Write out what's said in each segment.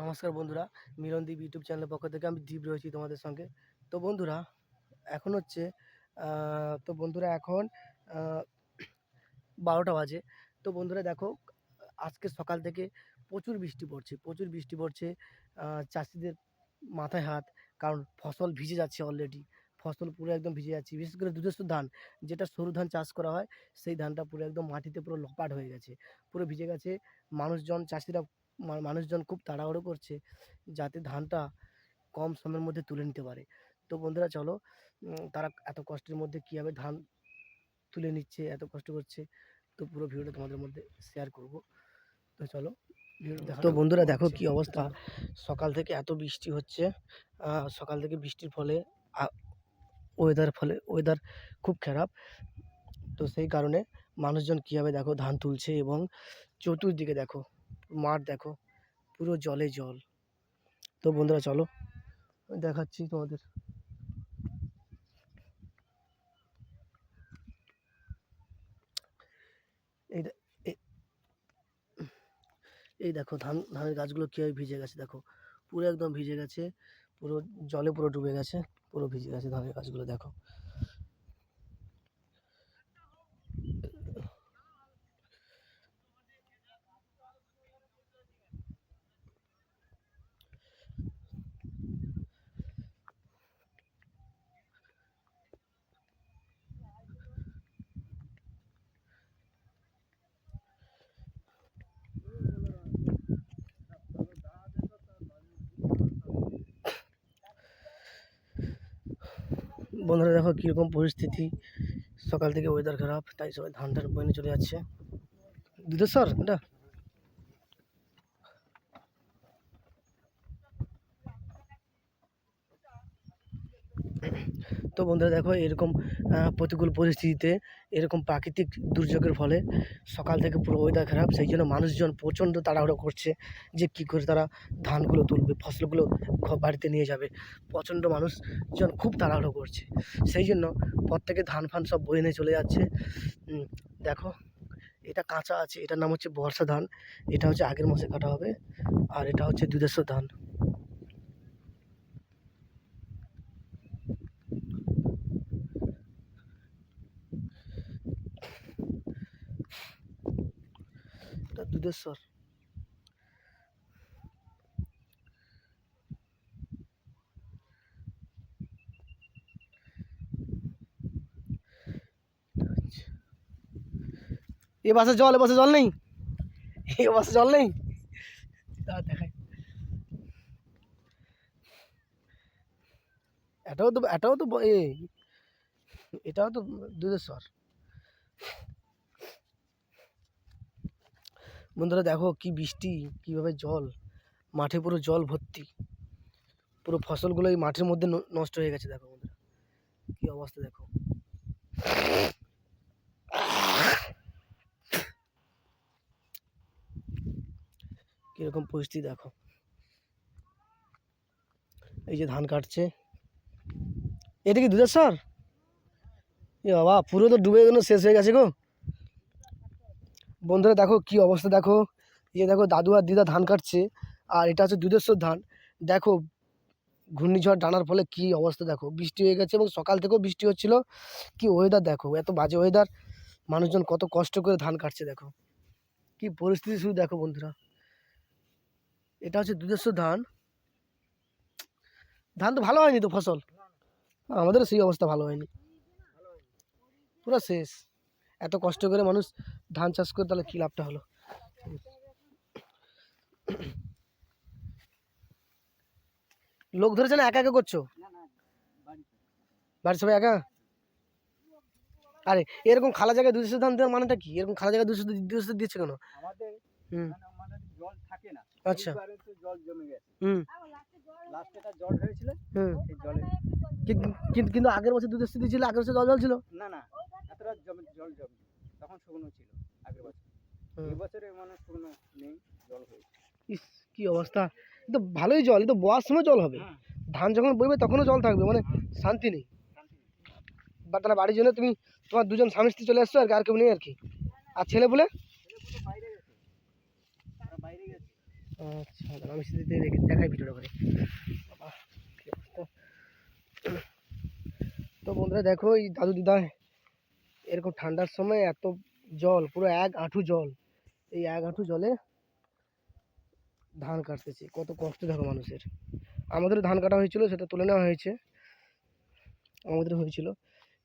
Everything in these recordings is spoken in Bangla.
নমস্কার বন্ধুরা মিলনদীপ ইউটিউব চ্যানেলের পক্ষ থেকে আমি দীপ রয়েছি তোমাদের সঙ্গে। তো বন্ধুরা, এখন হচ্ছে তো বন্ধুরা এখন বারোটা বাজে। তো বন্ধুরা দেখো, আজকে সকাল থেকে প্রচুর বৃষ্টি পড়ছে, প্রচুর বৃষ্টি পড়ছে চাষিদের মাথায় হাত, কারণ ফসল ভিজে যাচ্ছে অলরেডি ফসল পুরো একদম ভিজে যাচ্ছে, বিশেষ করে দুধেশ্বর ধান, যেটা সরু ধান চাষ করা হয়, সেই ধানটা পুরো একদম মাটিতে পুরো লপাট হয়ে গেছে, পুরো ভিজে গেছে। মানুষজন, চাষিরা মানুষজন খুব তাড়াহুড়ো করছে যাতে ধানটা কম সময়ের মধ্যে তুলে নিতে পারে। তো বন্ধুরা চলো তারা এত কষ্টের মধ্যে কীভাবে ধান তুলে নিচ্ছে এত কষ্ট করছে তো পুরো ভিডিওটা তোমাদের মধ্যে শেয়ার করব। তো চলো তো বন্ধুরা দেখো কি অবস্থা। সকাল থেকে এত বৃষ্টি হচ্ছে সকাল থেকে বৃষ্টির ফলে ওয়েদার ফলে ওয়েদার খুব খারাপ। তো সেই কারণে মানুষজন কীভাবে দেখো ধান তুলছে এবং চতুর্দিকে দেখো মাঠ দেখো, পুরো জলে জল। তো বন্ধুরা চলো দেখাচ্ছি তোমাদের। এই দেখো ধান, ধানের গাছগুলো কীভাবে ভিজে গেছে দেখো। পুরো একদম ভিজে গেছে, পুরো জলে পুরো ডুবে গেছে, পুরো ভিজে গেছে ধানের গাছগুলো দেখো বন্ধুরা দেখো কীরকম পরিস্থিতি। সকাল থেকে ওয়েদার খারাপ, তাই সবাই ধান টান বইনে চলে যাচ্ছে। দুধেশ্বর, এটা? তো বন্ধুরা দেখো এরকম প্রতিকূল পরিস্থিতিতে এরকম প্রাকৃতিক দুর্যোগের ফলে সকাল থেকে পুরো ওয়েদার খারাপ, সেই জন্য মানুষজন প্রচণ্ড তাড়াহুড়ো করছে যে কী করে তারা ধানগুলো তুলবে, ফসলগুলো বাড়িতে নিয়ে যাবে। প্রচণ্ড মানুষজন খুব তাড়াহুড়ো করছে। সেই জন্য প্রত্যেকে ধান ফান সব বয়ে নিয়ে চলে যাচ্ছে। দেখো, এটা কাঁচা আছে, এটার নাম হচ্ছে বর্ষা ধান, এটা হচ্ছে আগের মাসে কাটা হবে, আর এটা হচ্ছে দুদেশ্বর ধান এটা দুধেশ্বর। এ বাসে জল, এ বাসে জল নেই? এ বাসে জল নেই? দেখাই। এটাও তো এটাও তো এ, এটাও তো দুধেশ্বর। বন্ধুরা দেখো কি বৃষ্টি, কীভাবে জল, মাঠে পুরো জল ভর্তি। পুরো ফসলগুলো এই মাঠের মধ্যে নষ্ট হয়ে গেছে দেখো বন্ধুরা। কি অবস্থা দেখো। কীরকম পরিস্থিতি দেখো। এই যে ধান কাটছে। এটা কি দুধেশ্বর এ বাবা, পুরো তো ডুবে গেল, শেষ হয়ে গেছে গো। বন্ধুরা দেখো কি অবস্থা দেখো। এই দেখো দাদু আর দিদা ধান কাটছে, আর এটা হচ্ছে দুধেশ্বর ধান। দেখো, ঘূর্ণিঝড় ডানার ফলে কি অবস্থা দেখো। বৃষ্টি হয়ে গেছে এবং সকাল থেকেও বৃষ্টি হচ্ছিল। কি ওয়েদার দেখো, এত বাজে ওয়েদার মানুষজন কত কষ্ট করে ধান কাটছে দেখো। কি পরিস্থিতি শুধু দেখো বন্ধুরা। এটা হচ্ছে দুধেশ্বর ধান। ধান তো ভালো হয়নি তো ফসল? আমাদেরও সেই অবস্থা ভালো হয়নি। পুরো শেষ। এত কষ্ট করে মানুষ ধান চাষ করে তাহলে কী লাভটা হলো? লোক ধরেছে না একা একা করছ? বাড়ির সবাই একা? আরে এরকম খালা জায়গায় দুশো ধান দেওয়ার মানেটা কি? এরকম খালা জায়গায় দুশো দুশো দিচ্ছে কেন? হুম। এখানে আমাদের জল থাকে না। আচ্ছা। হুম। লাস্টে জল হয়েছিল হুম। সেই জলে কিন্তু কিন্তু- আগের বছর দুধের স্থিতি ছিল আগের বছর জল জল ছিল? না না এতটা জমে জল জমে তখন শুকনো ছিল আগের বছর। হুম। এই বছরে মানে শুকনো নেই জল হয়েছে। ইস কি অবস্থা। তো ভালোই জল তো বয়ার সময় জল হবে। হ্যাঁ। ধান যখন বইবে তখনও জল থাকবে মানে শান্তি নেই। বা তাহলে বাড়ির জন্য তুমি তোমার দুজন স্বামী স্ত্রী চলে আসছো আর কি, আর কেউ নেই আর কি? আর ছেলে বলে? ছেলেপুলে বাইরে গেছে। ওরা বাইরে গেছে। আচ্ছা আমি দেখে দেখাই ভিডিওটা করে বাবা, কি অবস্থা। তো বন্ধুরা দেখো এই দাদু দিদা এরকম ঠান্ডার সময় এত জল পুরো এক হাঁটু জল। এই এক হাঁটু জলে ধান কাটতেছে কত কষ্ট দেখো মানুষের। আমাদের ধান কাটা হয়েছিল সেটা তুলে নেওয়া হয়েছে। আমাদের হয়েছিল।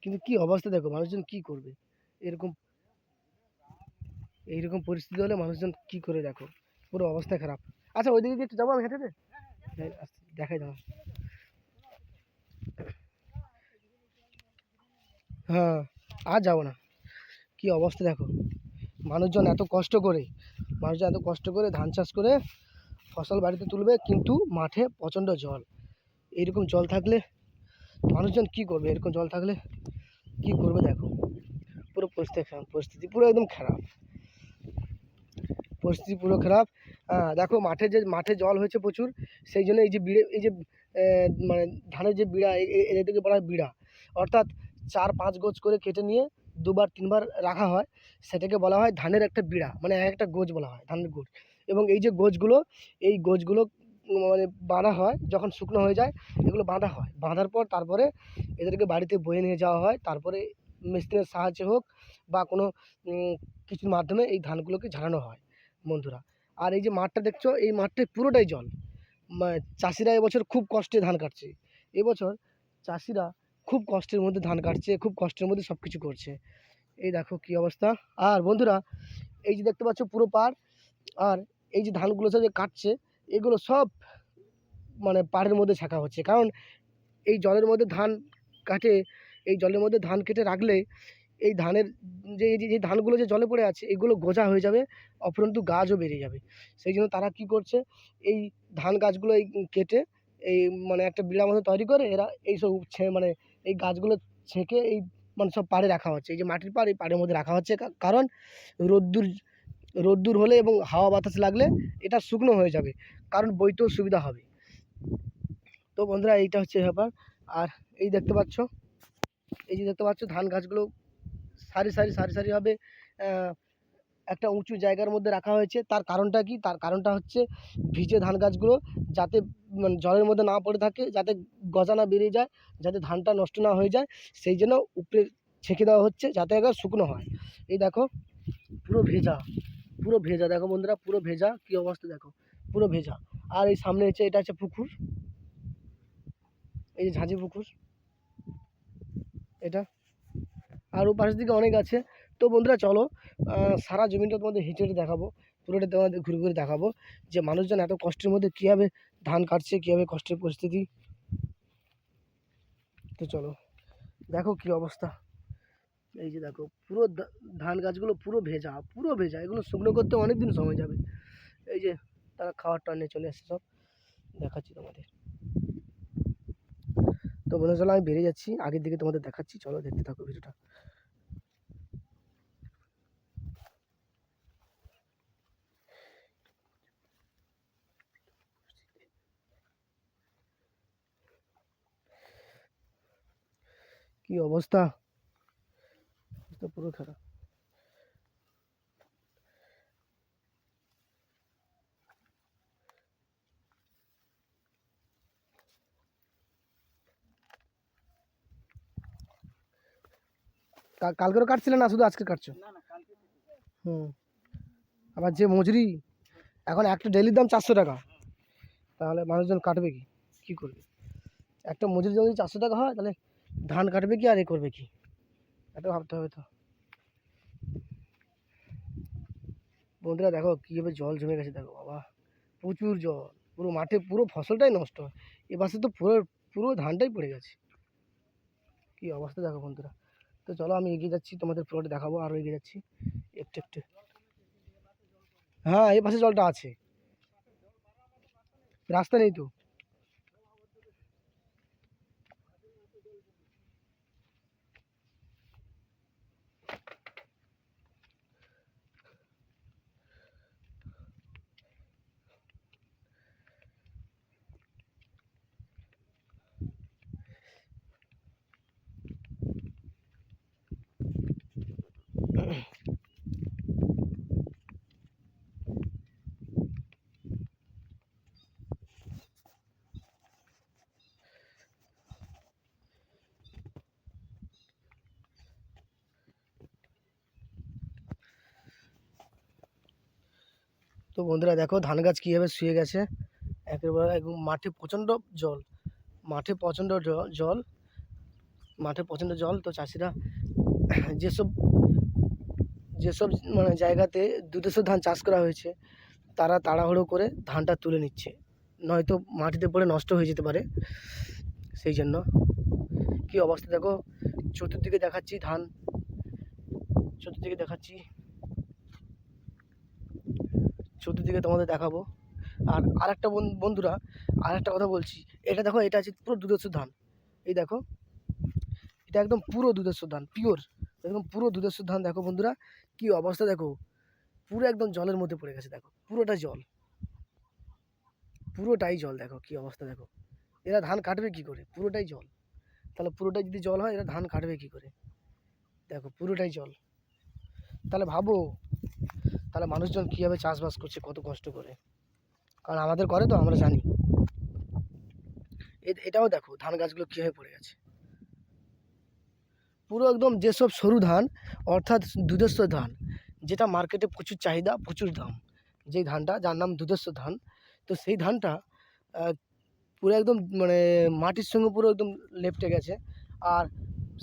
কিন্তু কি অবস্থা দেখো মানুষজন কি করবে? এরকম এইরকম পরিস্থিতি হলে মানুষজন কি করে দেখো? পুরো অবস্থা খারাপ। আচ্ছা ওইদিকে একটু যাব আমি হেঁটে? আচ্ছা, দেখাই দাও হ্যাঁ আর যাব না। কি অবস্থা দেখো। মানুষজন এত কষ্ট করে, মানুষজন এত কষ্ট করে ধান চাষ করে ফসল বাড়িতে তুলবে, কিন্তু মাঠে প্রচণ্ড জল। এইরকম জল থাকলে মানুষজন কি করবে? এরকম জল থাকলে কি করবে দেখো। পুরো পরিস্থিতি খারাপ পরিস্থিতি পুরো একদম খারাপ। পরিস্থিতি পুরো খারাপ। দেখো মাঠে যে, মাঠে জল হয়েছে প্রচুর, সেই জন্য এই যে বিড়ে, এই যে মানে ধানের যে বিড়া, এ- এ- এদেরকে বলা হয় বিড়া। অর্থাৎ চার পাঁচ গোছ করে কেটে নিয়ে দুবার, তিনবার রাখা হয়। সেটাকে বলা হয় ধানের একটা বিড়া মানে এক একটা গোজ বলা হয়, ধানের গোছ। এবং এই যে গোছগুলো, এই গোজগুলো মানে বাঁধা হয়, যখন শুকনো হয়ে যায়, এগুলো বাঁধা হয়। বাঁধার পর তারপরে এদেরকে বাড়িতে বয়ে নিয়ে যাওয়া হয়। তারপরে মেশিনের সাহায্যে হোক বা কোনো কিছুর মাধ্যমে এই ধানগুলোকে ঝাড়ানো হয় বন্ধুরা। আর এই যে মাঠটা দেখছ, এই মাঠটায় পুরোটাই জল। চাষিরা এবছর খুব কষ্টে ধান কাটছে। এবছর চাষিরা খুব কষ্টের মধ্যে ধান কাটছে, খুব কষ্টের মধ্যে সব কিছু করছে। এই দেখো কী অবস্থা। আর বন্ধুরা, এই যে দেখতে পাচ্ছ পুরো পাড়, আর এই যে ধানগুলো সব যে কাটছে, এগুলো সব মানে পাড়ের মধ্যে ছাঁকা হচ্ছে। কারণ এই জলের মধ্যে ধান কাটে, এই জলের মধ্যে ধান কেটে রাখলে এই ধানের যে, এই যে ধানগুলো যে জলে পড়ে আছে, এগুলো গোজা হয়ে যাবে, অপরন্তু গাছও বেরিয়ে যাবে। সেই জন্য তারা কি করছে, এই ধান গাছগুলো কেটে, এই মানে একটা বিড়া মতো তৈরি করে, এরা এই সব ছে মানে এই গাছগুলো ছেঁকে এই মানে সব পাড়ে রাখা হচ্ছে। এই যে মাটির পাড়, এই পাড়ের মধ্যে রাখা হচ্ছে কারণ রোদ্দুর রোদ্দুর হলে এবং হাওয়া বাতাস লাগলে এটা শুকনো হয়ে যাবে, কারণ বইতেও সুবিধা হবে। তো বন্ধুরা, এইটা হচ্ছে ব্যাপার। আর এই দেখতে পাচ্ছ, এই যে দেখতে পাচ্ছ, ধান গাছগুলো সারি সারি সারি সারিভাবে একটা উঁচু জায়গার মধ্যে রাখা হয়েছে। তার কারণটা কি? তার কারণটা হচ্ছে ভিজে ধান গাছগুলো যাতে মানে জলের মধ্যে না পড়ে থাকে, যাতে গজা না বেরিয়ে যায়, যাতে ধানটা নষ্ট না হয়ে যায়, সেই জন্য উপরে ছেঁকে দেওয়া হচ্ছে যাতে একবার শুকনো হয়। এই দেখো, পুরো ভেজা পুরো ভেজা। দেখো বন্ধুরা, পুরো ভেজা। কী অবস্থা দেখো, পুরো ভেজা। আর এই সামনে হচ্ছে, এটা হচ্ছে পুকুর। এই যে ঝাঁঝি পুকুর, এটা। আর ও পাশের দিকে অনেক আছে। তো বন্ধুরা, চলো সারা জমিটা তোমাদের হেঁটে হেঁটে দেখাবো, পুরোটা তোমাদের ঘুরে ঘুরে দেখাবো যে মানুষজন এত কষ্টের মধ্যে কীভাবে ধান কাটছে, কীভাবে কষ্টের পরিস্থিতি? তো চলো, দেখো কী অবস্থা। এই যে দেখো, পুরো ধান গাছগুলো পুরো ভেজা পুরো ভেজা। এগুলো শুকনো করতে অনেক দিন সময় যাবে। এই যে, তারা খাওয়ার টানে চলে আসছে সব। দেখাচ্ছি তোমাদের। তো বন্ধুরা, চলো আমি বেরিয়ে যাচ্ছি। আগের দিকে তোমাদের দেখাচ্ছি। চলো দেখতে থাকো ভিডিওটা। কি অবস্থা? অবস্থা পুরো খারাপ। কালকেরও কাটছিলে না শুধু আজকে কাটছো? হুম। আবার যে মজুরি এখন একটা ডেলির দাম চারশো টাকা। তাহলে মানুষজন কাটবে কি? কী করবে? একটা মজুরি যদি চারশো টাকা হয় তাহলে ধান কাটবে কি আর এ করবে কি? এটা ভাবতে হবে তো। বন্ধুরা দেখো কীভাবে জল জমে গেছে, দেখো বাবা। প্রচুর জল। পুরো মাঠে, পুরো ফসলটাই নষ্ট। হয় এবারে তো পুরো পুরো ধানটাই পড়ে গেছে। কী অবস্থা দেখো বন্ধুরা। তো চলো আমি এগিয়ে যাচ্ছি, তোমাদের প্লটে দেখাবো আরও এগিয়ে যাচ্ছি। একটু একটু। হ্যাঁ এই পাশে জলটা আছে। রাস্তা নেই তো। বন্ধুরা দেখো, ধান গাছ কীভাবে শুয়ে গেছে? একেবারে একদম মাঠে প্রচণ্ড জল, মাঠে প্রচণ্ড জল, মাঠে প্রচণ্ড জল। তো চাষিরা যেসব যেসব মানে জায়গাতে দুদেশো ধান চাষ করা হয়েছে, তারা তাড়াহুড়ো করে ধানটা তুলে নিচ্ছে। নয়তো মাটিতে পড়ে নষ্ট হয়ে যেতে পারে। সেই জন্য কী অবস্থা দেখো? চতুর্দিকে দেখাচ্ছি ধান, চতুর্দিকে দেখাচ্ছি। চতুর্দিকে তোমাদের দেখাবো। আর আরেকটা বন- বন্ধুরা, আরেকটা কথা বলছি। এটা দেখো, এটা আছে পুরো দুধেশ্বর ধান। এই দেখো, এটা একদম পুরো দুধেশ্বর ধান পিওর একদম পুরো দুধেশ্বর ধান দেখো বন্ধুরা, কি অবস্থা দেখো। পুরো একদম জলের মধ্যে পড়ে গেছে দেখো পুরোটা জল। পুরোটাই জল দেখো, কি অবস্থা দেখো। এরা ধান কাটবে কি করে? পুরোটাই জল। তাহলে পুরোটাই যদি জল হয়, এরা ধান কাটবে কি করে? দেখো, পুরোটাই জল। তাহলে ভাবো তাহলে মানুষজন কীভাবে চাষবাস করছে, কত কষ্ট করে? কারণ আমাদের করে তো আমরা জানি। এটাও দেখো, ধান গাছগুলো কীভাবে পড়ে গেছে। পুরো একদম যেসব সরু ধান, অর্থাৎ দুধেশ্বর ধান, যেটা মার্কেটে প্রচুর চাহিদা, প্রচুর দাম। যেই ধানটা, যার নাম দুধেশ্বর ধান, তো সেই ধানটা পুরো একদম মানে মাটির সঙ্গে পুরো একদম লেপটে গেছে। আর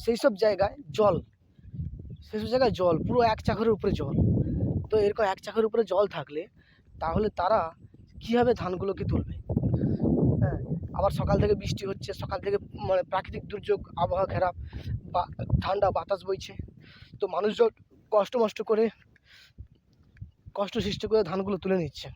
সেই সব জায়গায় জল, সেই সব জায়গায় জল, পুরো এক চাকরের উপরে জল। তো এরকম এক চাকের উপরে জল থাকলে তাহলে তারা কীভাবে ধানগুলোকে তুলবে? হ্যাঁ আবার সকাল থেকে বৃষ্টি হচ্ছে, সকাল থেকে মানে প্রাকৃতিক দুর্যোগ, আবহাওয়া খারাপ, বা ঠান্ডা বাতাস বইছে, তো মানুষজন কষ্ট মষ্ট করে কষ্ট সৃষ্টি করে ধানগুলো তুলে নিচ্ছে।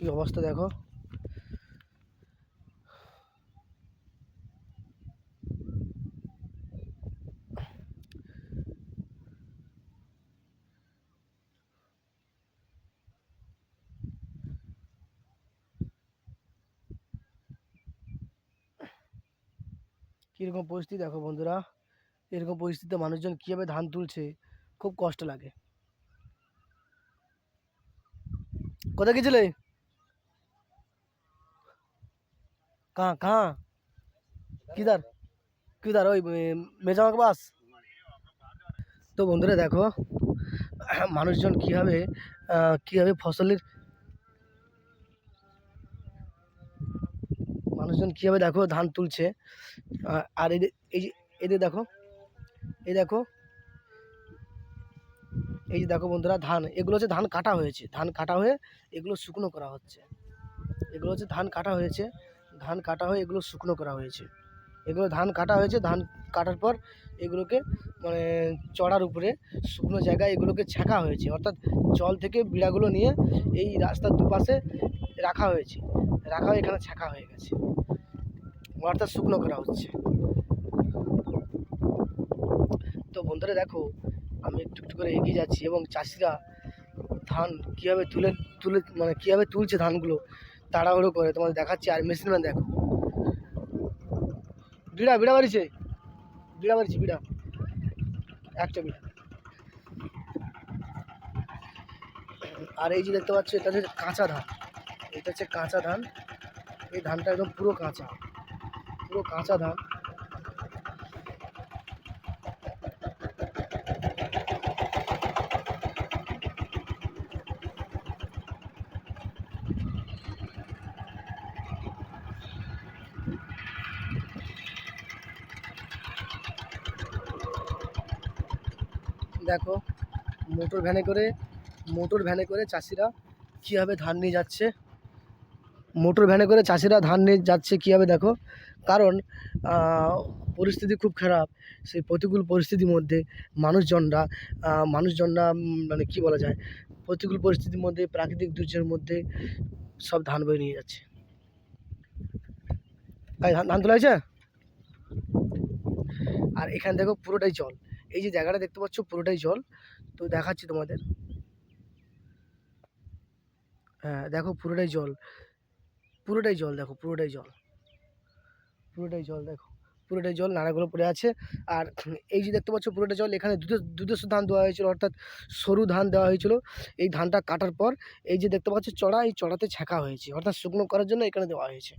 কি অবস্থা দেখো। কীরকম পরিস্থিতি দেখো বন্ধুরা? এরকম পরিস্থিতিতে মানুষজন কীভাবে ধান তুলছে? খুব কষ্ট লাগে। কোথায় গেছিলে? कहाँ कहाँ किधर किधर ওই মেজামাক বাস তো বন্ধুরা দেখো মানুষজন কীভাবে আহ, কীভাবে ফসলের মানুষজন কীভাবে দেখো ধান তুলছে আহ, আর এদের এই যে এদের দেখো এই দেখো এই যে দেখো বন্ধুরা ধান এগুলো হচ্ছে ধান কাটা হয়েছে ধান কাটা হয়ে এগুলো শুকনো করা হচ্ছে এগুলো হচ্ছে ধান কাটা হয়েছে ধান কাটা হয়ে এগুলো শুকনো করা হয়েছে। এগুলো ধান কাটা হয়েছে, ধান কাটার পর এগুলোকে মানে চড়ার উপরে শুকনো জায়গায় এগুলোকে ছাঁকা হয়েছে। অর্থাৎ জল থেকে বিড়াগুলো নিয়ে এই রাস্তার দুপাশে রাখা হয়েছে। রাখা হয়ে এখানে ছাঁকা হয়ে গেছে। অর্থাৎ শুকনো করা হচ্ছে। তো বন্ধুরা দেখো, আমি একটু একটু করে এগিয়ে যাচ্ছি এবং চাষিরা ধান কীভাবে তুলে তুলে মানে কীভাবে তুলছে ধানগুলো তাড়াহুড়ো করে, তোমাদের দেখাচ্ছি, আর মেশিন ম্যান দেখো। বিড়া বিড়া মারিছে? বিড়া মারিছে, বিড়া। একটা বিড়া। আর এই যে দেখতে পাচ্ছ, এটা হচ্ছে কাঁচা ধান। এটা হচ্ছে কাঁচা ধান। এই ধানটা একদম পুরো কাঁচা। পুরো কাঁচা ধান। দেখো, মোটর ভ্যানে করে, মোটর ভ্যানে করে চাষিরা কীভাবে ধান নিয়ে যাচ্ছে? মোটর ভ্যানে করে চাষিরা ধান নিয়ে যাচ্ছে কীভাবে দেখো? কারণ পরিস্থিতি খুব খারাপ। সেই প্রতিকূল পরিস্থিতির মধ্যে মানুষজনরা মানুষজনরা মানে কী বলা যায়? প্রতিকূল পরিস্থিতির মধ্যে, প্রাকৃতিক দুর্যোগের মধ্যে সব ধান বয়ে নিয়ে যাচ্ছে। ধান তোলা হয়েছে? আর এখানে দেখো পুরোটাই জল। এই যে জায়গাটা দেখতে পাচ্ছ, পুরোটাই জল। তো দেখাচ্ছি তোমাদের। হ্যাঁ দেখো পুরোটাই জল। পুরোটাই জল দেখো, পুরোটাই জল। পুরোটাই জল দেখো, পুরোটাই জল নাড়াগুলো পড়ে আছে। আর এই যে দেখতে পাচ্ছ, পুরোটা জল, এখানে দুধের ধান দেওয়া হয়েছিল, অর্থাৎ সরু ধান দেওয়া হয়েছিল। এই ধানটা কাটার পর এই যে দেখতে পাচ্ছ, চড়া, এই চড়াতে ছাঁকা হয়েছে, অর্থাৎ শুকনো করার জন্য এখানে দেওয়া হয়েছে।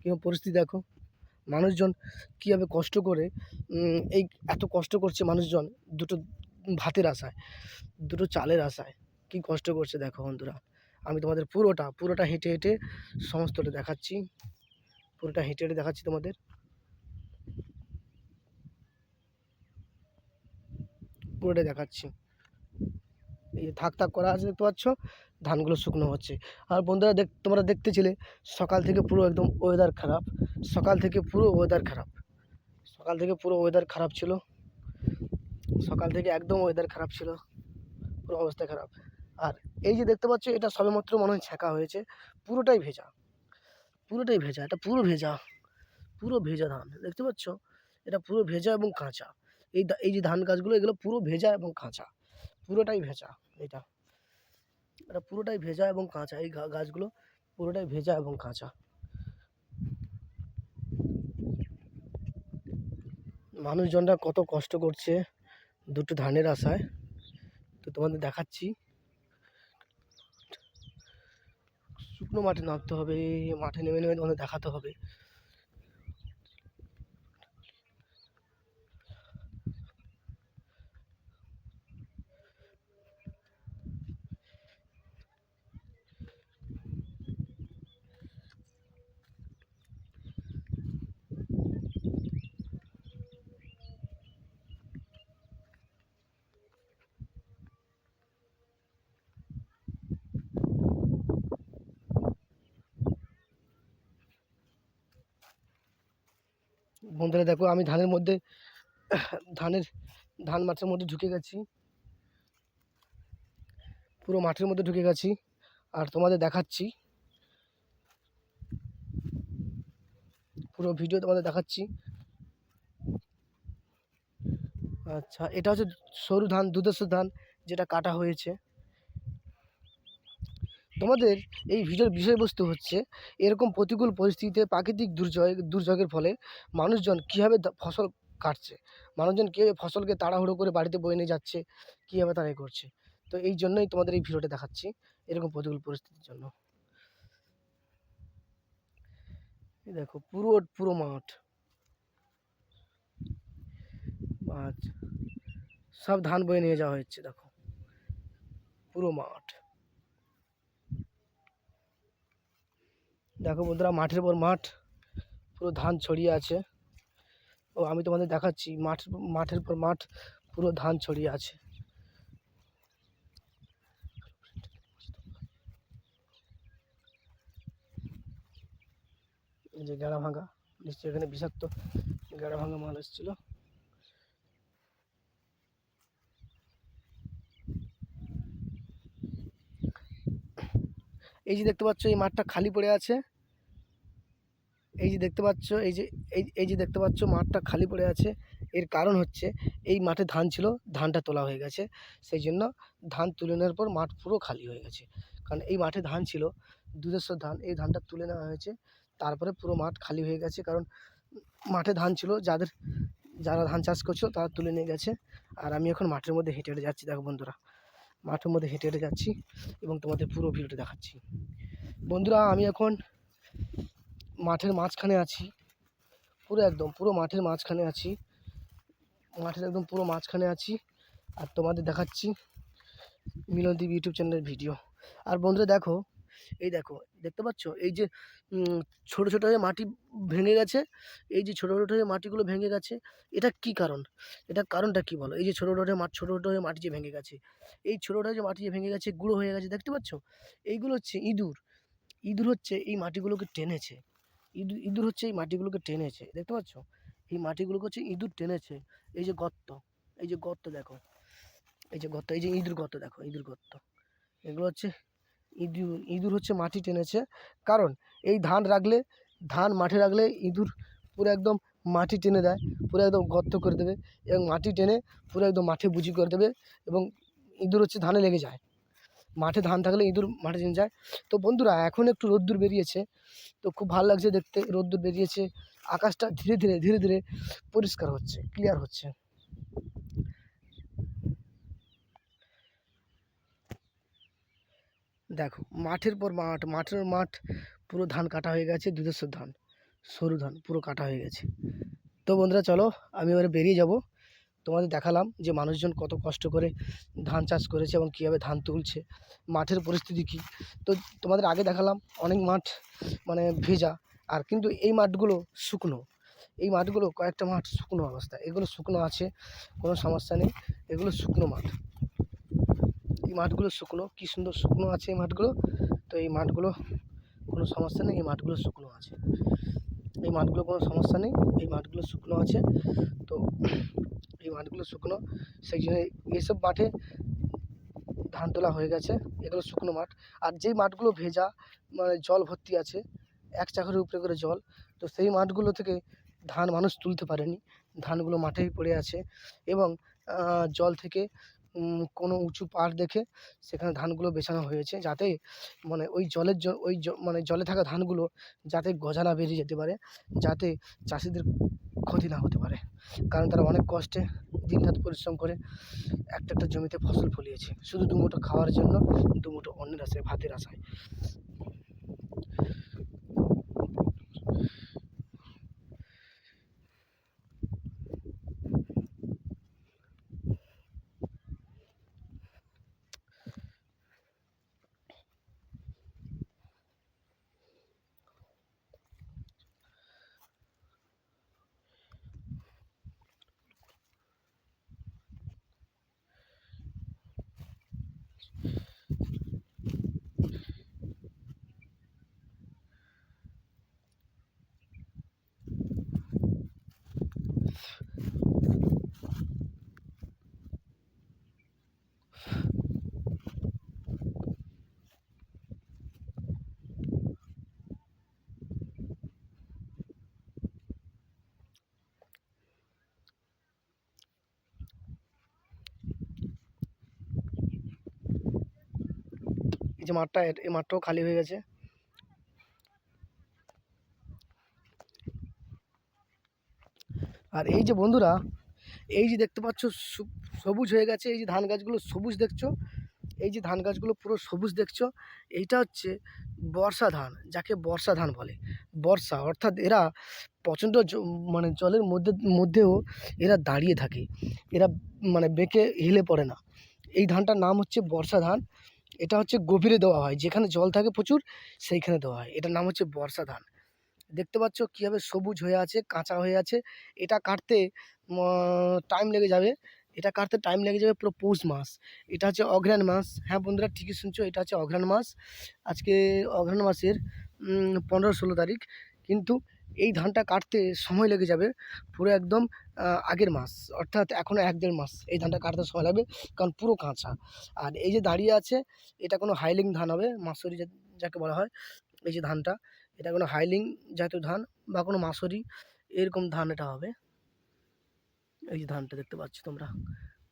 কীরকম পরিস্থিতি দেখো। মানুষজন কীভাবে কষ্ট করে এই এত কষ্ট করছে মানুষজন দুটো ভাতের আশায়, দুটো চালের আশায়, কী কষ্ট করছে দেখো বন্ধুরা। আমি তোমাদের পুরোটা পুরোটা হেঁটে হেঁটে সমস্তটা দেখাচ্ছি। পুরোটা হেঁটে হেঁটে দেখাচ্ছি তোমাদের। পুরোটাই দেখাচ্ছি। এই থাক থাক করা আছে দেখতে পাচ্ছ, ধানগুলো শুকনো হচ্ছে। আর বন্ধুরা দেখ, তোমরা দেখতেছিলে, সকাল থেকে পুরো একদম ওয়েদার খারাপ। সকাল থেকে পুরো ওয়েদার খারাপ। সকাল থেকে পুরো ওয়েদার খারাপ ছিল। সকাল থেকে একদম ওয়েদার খারাপ ছিল। পুরো অবস্থা খারাপ। আর এই যে দেখতে পাচ্ছ, এটা সবেমাত্র মনে হয় ছেঁকা হয়েছে। পুরোটাই ভেজা। পুরোটাই ভেজা, এটা পুরো ভেজা। পুরো ভেজা ধান, দেখতে পাচ্ছ? এটা পুরো ভেজা এবং কাঁচা। এই এই যে ধান গাছগুলো, এগুলো পুরো ভেজা এবং কাঁচা। পুরোটাই ভেজা এটা। এটা পুরোটাই ভেজা এবং কাঁচা, এই গাছগুলো পুরোটাই ভেজা এবং কাঁচা। মানুষজনরা কত কষ্ট করছে দুটো ধানের আশায়। তো তোমাদের দেখাচ্ছি। শুকনো মাঠে নামতে হবে, মাঠে নেমে নেমে তোমাদের দেখাতে হবে। বন্ধুরা দেখো, আমি ধানের মধ্যে, ধানের, ধান মাঠের মধ্যে ঢুকে গেছি। পুরো মাঠের মধ্যে ঢুকে গেছি। আর তোমাদের দেখাচ্ছি। পুরো ভিডিও তোমাদের দেখাচ্ছি। আচ্ছা এটা হচ্ছে সরু ধান দুধেশ্বর ধান, যেটা কাটা হয়েছে। তোমাদের এই ভিডিওর বিষয়বস্তু হচ্ছে, এরকম প্রতিকূল পরিস্থিতিতে প্রাকৃতিক দুর্যোগ, দুর্যোগের ফলে মানুষজন কীভাবে ফসল কাটছে, মানুষজন কীভাবে ফসলকে তাড়াহুড়ো করে বাড়িতে বয়ে নিয়ে যাচ্ছে, কীভাবে তারা এ করছে। তো এই জন্যই তোমাদের এই ভিডিওটা দেখাচ্ছি, এরকম প্রতিকূল পরিস্থিতির জন্য। দেখো, পুরো পুরো মাঠ। মাঠ। সব ধান বয়ে নিয়ে যাওয়া হচ্ছে, দেখো। পুরো মাঠ। দেখো বন্ধুরা, মাঠের পর মাঠ, পুরো ধান ছড়িয়ে আছে। ও, আমি তোমাদের দেখাচ্ছি, মাঠ, মাঠের পর মাঠ, পুরো ধান ছড়িয়ে আছে। যে গেড়া ভাঙা, নিশ্চয়ই এখানে বিষাক্ত গেড়া ভাঙা মাল এসেছিল। এই যে দেখতে পাচ্ছ, এই মাঠটা খালি পড়ে আছে। এই যে দেখতে পাচ্ছ, এই যে, এই এই যে দেখতে পাচ্ছ মাঠটা খালি পড়ে আছে। এর কারণ হচ্ছে, এই মাঠে ধান ছিল, ধানটা তোলা হয়ে গেছে। সেই জন্য ধান তুলে নেওয়ার পর মাঠ পুরো খালি হয়ে গেছে। কারণ এই মাঠে ধান ছিল দুধেশ্বর ধান, এই ধানটা তুলে নেওয়া হয়েছে। তারপরে পুরো মাঠ খালি হয়ে গেছে, কারণ মাঠে ধান ছিল, যাদের, যারা ধান চাষ করছিল তারা তুলে নিয়ে গেছে। আর আমি এখন মাঠের মধ্যে হেঁটে হেঁটে যাচ্ছি, দেখো বন্ধুরা। মাঠের মধ্যে হেঁটে হেঁটে যাচ্ছি এবং তোমাদের পুরো ভিডিওটা দেখাচ্ছি। বন্ধুরা, আমি এখন মাঠের মাঝখানে আছি। পুরো একদম, পুরো মাঠের মাঝখানে আছি। মাঠের একদম পুরো মাঝখানে আছি। আর তোমাদের দেখাচ্ছি মিলনদীপ ইউটিউব চ্যানেলের ভিডিও। আর বন্ধুরা দেখো, এই দেখো, দেখতে পাচ্ছ? এই যে ছোট ছোট হয়ে মাটি ভেঙে গেছে। এই যে ছোটো ছোটো হয়ে মাটিগুলো ভেঙে গেছে, এটা কি কারণ? এটা কারণটা কি বলো? এই যে ছোটো ছোট মাটি ছোটো ছোট হয়ে মাটি যে ভেঙে গেছে, এই ছোট ছোট যে মাটি যে ভেঙে গেছে, গুঁড়ো হয়ে গেছে, দেখতে পাচ্ছ? এইগুলো হচ্ছে ইঁদুর। ইঁদুর হচ্ছে এই মাটিগুলোকে টেনেছে। ইঁদুর ইঁদুর হচ্ছে এই মাটিগুলোকে টেনেছে, দেখতে পাচ্ছ? এই মাটিগুলোকে হচ্ছে ইঁদুর টেনেছে। এই যে গর্ত, এই যে গর্ত দেখো, এই যে গর্ত, এই যে ইঁদুর গর্ত দেখো, ইঁদুর গর্ত। এগুলো হচ্ছে ইঁদুর ইঁদুর হচ্ছে মাটি টেনেছে। কারণ এই ধান রাখলে, ধান মাঠে রাখলে ইঁদুর পুরো একদম মাটি টেনে দেয়, পুরো একদম গর্ত করে দেবে এবং মাটি টেনে পুরো একদম মাঠে বুঝি করে দেবে এবং ইঁদুর হচ্ছে ধানে লেগে যায়। মাঠে ধান থাকলে ইঁদুর মাঠে জেনে যায়। তো বন্ধুরা, এখন একটু রোদ্দুর বেরিয়েছে। তো খুব ভালো লাগছে দেখতে, রোদ্দুর বেরিয়েছে। আকাশটা ধীরে ধীরে ধীরে ধীরে পরিষ্কার হচ্ছে ক্লিয়ার হচ্ছে। দেখো, মাঠের পর মাঠ, মাঠের মাঠ, পুরো ধান কাটা হয়ে গেছে, দুধেশ্বর ধান, সরু ধান, পুরো কাটা হয়ে গেছে। তো বন্ধুরা, চলো, আমি এবারে বেরিয়ে যাব। তোমাদের দেখালাম যে মানুষজন কত কষ্ট করে ধান চাষ করেছে এবং কীভাবে ধান তুলছে। মাঠের পরিস্থিতি কী? তো তোমাদের আগে দেখালাম অনেক মাঠ মানে ভেজা আর কিন্তু এই মাঠগুলো শুকনো। এই মাঠগুলো কয়েকটা মাঠ শুকনো অবস্থা। এগুলো শুকনো আছে, কোনো সমস্যা নেই। এগুলো শুকনো মাঠ। এই মাঠগুলো শুকনো। কী সুন্দর শুকনো আছে এই মাঠগুলো। তো এই মাঠগুলো কোনো সমস্যা নেই। এই মাঠগুলো শুকনো আছে। এই মাঠগুলো কোনো সমস্যা নেই। এই মাঠগুলো শুকনো আছে। তো এই মাঠগুলো শুকনো, সেই জন্য এইসব মাঠে ধান তোলা হয়ে গেছে। এগুলো শুকনো মাঠ। আর যেই মাঠগুলো ভেজা মানে জল ভর্তি আছে, এক চাকার উপরে করে জল, তো সেই মাঠগুলো থেকে ধান মানুষ তুলতে পারেনি। ধানগুলো মাঠেই পড়ে আছে এবং জল থেকে কোনো উঁচু পাড় দেখে সেখানে ধানগুলো বেছানো হয়েছে যাতে মানে ওই জলের ওই মানে জলে থাকা ধানগুলো যাতে গজা না বেরিয়ে যেতে পারে, যাতে চাষিদের ক্ষতি না হতে পারে। কারণ তারা অনেক কষ্টে দিনরাত পরিশ্রম করে একটা একটা জমিতে ফসল ফলিয়েছে। শুধু দুমুঠো খাওয়ার জন্য দুমুঠো অন্যের আশায়, ভাতের আশায়। যে মাঠটা এই মাঠটাও খালি হয়ে গেছে। আর এই যে বন্ধুরা, এই যে দেখতে পাচ্ছ সবুজ হয়ে গেছে। এই যে ধান গাছগুলো সবুজ দেখছ, এই যে ধান গাছগুলো পুরো সবুজ দেখছ, এইটা হচ্ছে বর্ষা ধান, যাকে বর্ষা ধান বলে। বর্ষা, অর্থাৎ এরা প্রচণ্ড মানে জলের মধ্যে, মধ্যেও এরা দাঁড়িয়ে থাকে। এরা মানে বেঁকে হেলে পড়ে না। এই ধানটার নাম হচ্ছে বর্ষা ধান। এটা হচ্ছে গভীরে দেওয়া হয়। যেখানে জল থাকে প্রচুর, সেইখানে দেওয়া হয়। এটার নাম হচ্ছে বর্ষা ধান। দেখতে পাচ্ছ কীভাবে সবুজ হয়ে আছে, কাঁচা হয়ে আছে। এটা কাটতে টাইম লেগে যাবে। এটা কাটতে টাইম লেগে যাবে পুরো পৌষ মাস। এটা হচ্ছে অঘ্রাণ মাস। হ্যাঁ বন্ধুরা, ঠিকই শুনছো, এটা হচ্ছে অঘ্রাণ মাস। আজকে অঘ্রাণ মাসের পনেরো ষোলো তারিখ। কিন্তু এই ধানটা কাটতে সময় লেগে যাবে পুরো একদম আগের মাস। অর্থাৎ এখনও এক দেড় মাস এই ধানটা কাটতে সময় লাগবে, কারণ পুরো কাঁচা। আর এই যে দাঁড়িয়ে আছে, এটা কোনো হাইলিং ধান হবে, মাসুরি যাকে বলা হয়, এই যে ধানটা, এটা কোনো হাইলিং জাতীয় ধান বা কোনো মাসুরি, এরকম ধান এটা হবে। এই যে ধানটা দেখতে পাচ্ছ তোমরা।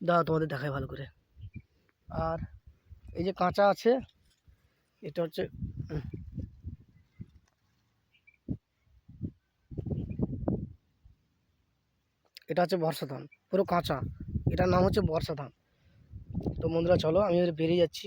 দাঁড়া তোমাদের দেখায় ভালো করে। আর এই যে কাঁচা আছে, এটা হচ্ছে এটা হচ্ছে বর্ষা ধান পুরো কাঁচা। এটার নাম হচ্ছে বর্ষা ধান তো বন্ধুরা, চলো আমি বেরিয়ে যাচ্ছি।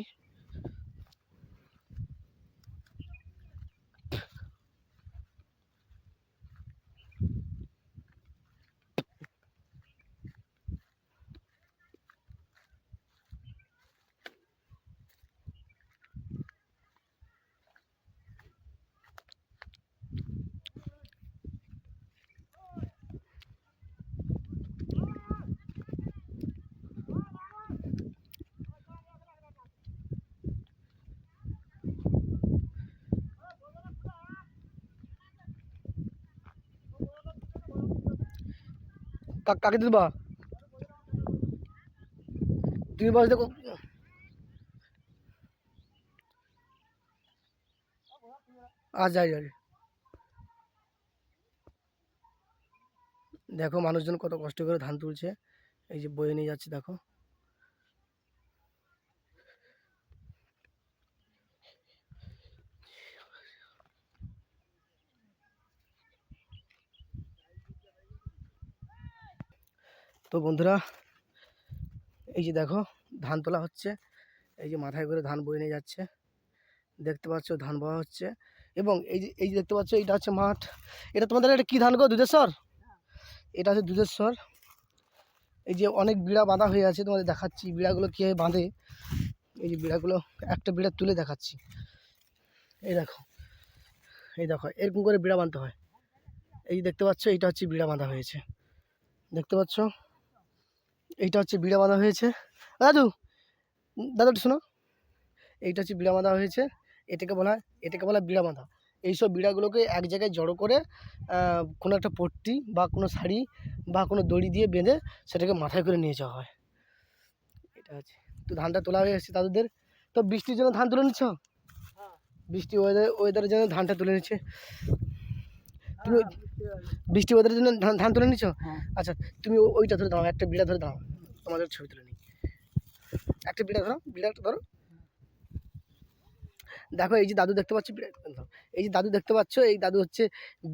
কাকে দিবা? তুমি বস দেখো। আজ যাই যাই। দেখো মানুষজন কত কষ্ট করে ধান তুলছে। এই যে বয়ে নিয়ে যাচ্ছে, দেখো। তো বন্ধুরা, এই যে দেখো, ধান তোলা হচ্ছে। এই যে মাথায় করে ধান বয়ে নিয়ে যাচ্ছে। দেখতে পাচ্ছ, ধান বওয়া হচ্ছে। এবং এই যে এই যে দেখতে পাচ্ছ, এটা হচ্ছে মাঠ। এটা তোমাদের এটা কী ধান গো, দুধেশ্বর? এটা হচ্ছে দুধেশ্বর। এই যে অনেক বিড়া বাঁধা হয়ে আছে, তোমাদের দেখাচ্ছি। বিড়াগুলো কীভাবে বাঁধে, এই যে বিড়াগুলো, একটা বিড়া তুলে দেখাচ্ছি। এই দেখো এই দেখো, এরকম করে বিড়া বাঁধতে হয়। এই যে দেখতে পাচ্ছ এইটা হচ্ছে বিড়া বাঁধা হয়েছে। দেখতে পাচ্ছ? এইটা হচ্ছে বিড়া বাঁধা হয়েছে। দাদু দাদু একটু শোনো। এইটা হচ্ছে বিড়া বাঁধা হয়েছে। এটাকে বলা হয় এটাকে বলা হয় বিড়া বাঁধা। এইসব বিড়াগুলোকে এক জায়গায় জড়ো করে কোনো একটা পট্টি বা কোনো শাড়ি বা কোনো দড়ি দিয়ে বেঁধে সেটাকে মাথায় করে নিয়ে যাওয়া হয়। এটা আছে তো ধানটা তোলা হয়ে এসেছে দাদুদের। তো বৃষ্টির জন্য ধান তুলে নিচ্ছ? বৃষ্টি ওয়েদার ওয়েদারের জন্য ধানটা তুলে নিচ্ছে। তুমি বৃষ্টি ওয়েদারের জন্য ধান ধান তুলে নিচ্ছ? হ্যাঁ। আচ্ছা তুমি ওইটা ধরে দাও একটা বিড়া ধরে দাও তোমাদের ছবি তুলে নিই। একটা বিড়া ধরো বিড়াটা ধরো। দেখো এই যে দাদু দেখতে পাচ্ছি। এই যে দাদু দেখতে পাচ্ছ এই দাদু হচ্ছে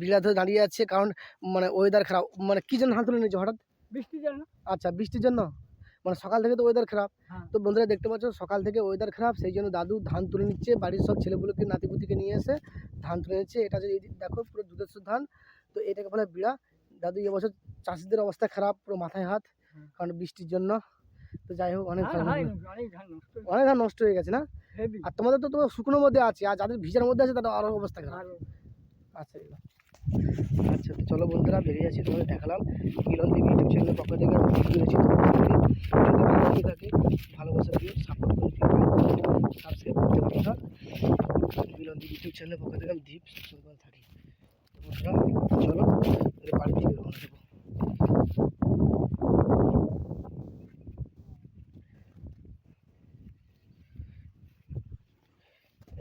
বিড়া ধরে দাঁড়িয়ে আছে কারণ মানে ওয়েদার খারাপ। মানে কী জন্য হাত তুলে নিয়েছো হঠাৎ? বৃষ্টির জন্য। আচ্ছা বৃষ্টির জন্য? মানে সকাল থেকে তো ওয়েদার খারাপ। হ্যাঁ। তো বন্ধুরা দেখতে পাচ্ছ সকাল থেকে ওয়েদার খারাপ সেই জন্য দাদু ধান তুলে নিচ্ছে। বাড়ির সব ছেলেগুলোকে নাতিপুতিকে নিয়ে এসে ধান তুলে নিচ্ছে। এটা যে দেখো পুরো দুধের ধান। তো এটাকে বলে বিড়া দাদু এবছর চাষিদের অবস্থা খারাপ পুরো মাথায় হাত। কারণ বৃষ্টির জন্য। তো যাই হোক অনেক। অনেক ধান নষ্ট হয়ে গেছে না? আর তোমাদের তো তোমার শুকনোর মধ্যে আছে আর যাদের ভিজার মধ্যে আছে তাদের আরও অবস্থা খারাপ। আচ্ছা আচ্ছা তো চলো বন্ধুরা বেরিয়ে আছি তোমাদের দেখালাম। মিলন দেবী ইউটিউব চ্যানেলের পক্ষ থেকে যদি ভালো থাকে ভালোবাসা দিয়ে সাপোর্ট করে সাবস্ক্রাইব করতে পারি না। মিলন দেবী ইউটিউব চ্যানেলের পক্ষ থেকে আমি দীপ থাকি। বন্ধুরা চলো এবার বাড়ি থেকে রওনা দেবো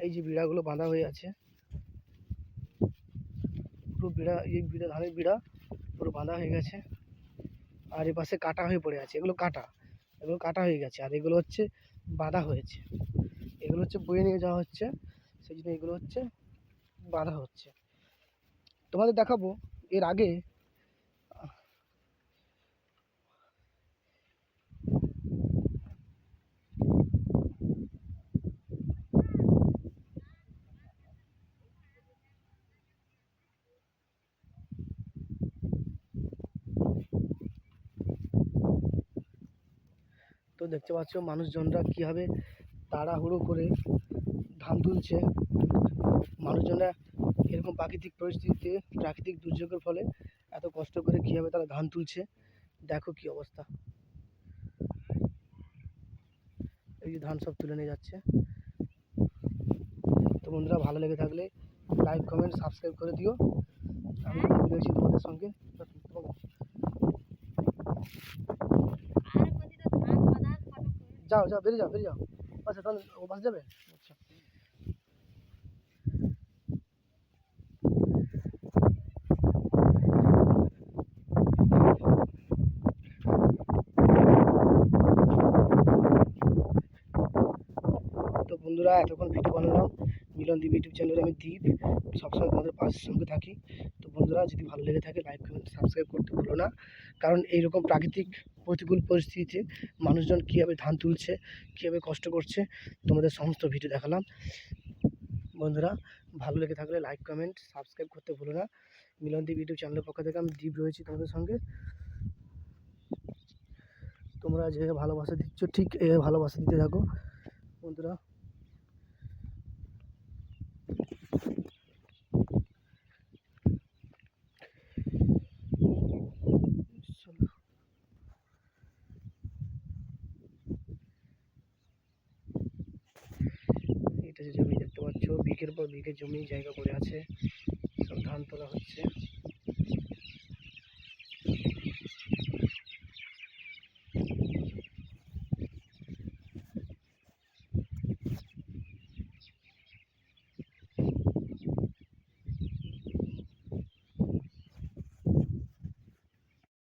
এই যে বিড়াগুলো বাঁধা হয়ে আছে। পুরো বিড়া, এই বিড়া, ধানের বিড়া পুরো বাঁধা হয়ে গেছে। আর এপাশে কাটা হয়ে পড়ে আছে। এগুলো কাটা এগুলো কাটা হয়ে গেছে। আর এগুলো হচ্ছে বাঁধা হয়েছে। এগুলো হচ্ছে বয়ে নিয়ে যাওয়া হচ্ছে। সেই জন্য এগুলো হচ্ছে বাঁধা হচ্ছে। তোমাদের দেখাবো, এর আগে দেখতে পাচ্ছ মানুষজনরা কীভাবে তাড়াহুড়ো করে ধান তুলছে। মানুষজনরা এরকম প্রাকৃতিক পরিস্থিতিতে প্রাকৃতিক দুর্যোগের ফলে এত কষ্ট করে কীভাবে তারা ধান তুলছে, দেখো কী অবস্থা। এই যে ধান সব তুলে নিয়ে যাচ্ছে। তো বন্ধুরা, ভালো লেগে থাকলে লাইক কমেন্ট সাবস্ক্রাইব করে দিও। আমি রয়েছি তোমাদের সঙ্গে। যাও যাও, বেরিয়ে যাও বেরিয়ে যাও। আচ্ছা তাহলে ও বাস যাবে? আচ্ছা। বন্ধুরা, এতক্ষণ ভিডিও বানালাম। মিলন দ্বীপ ইউটিউব চ্যানেলে আমি দ্বীপ সবসময় তোমাদের পাশের সঙ্গে থাকি। তো বন্ধুরা, যদি ভালো লেগে থাকে লাইক কমেন্ট সাবস্ক্রাইব করতে ভুলো না। কারণ এইরকম প্রাকৃতিক প্রতিকূল পরিস্থিতিতে মানুষজন কীভাবে ধান তুলছে, কীভাবে কষ্ট করছে, তোমাদের সমস্ত ভিডিও দেখালাম। বন্ধুরা, ভালো লেগে থাকলে লাইক কমেন্ট সাবস্ক্রাইব করতে ভুলো না। মিলন দ্বীপ ইউটিউব চ্যানেলের পক্ষ থেকে আমি দ্বীপ রয়েছি তোমাদের সঙ্গে। তোমরা যে ভালোবাসা দিচ্ছ, ঠিক ভালোবাসা দিতে থাকো। বন্ধুরা চলো। এটা যে জমি দেখতে পাচ্ছ বিঘের পর বিঘে জমি জায়গা পড়ে আছে। সব ধান তোলা হচ্ছে।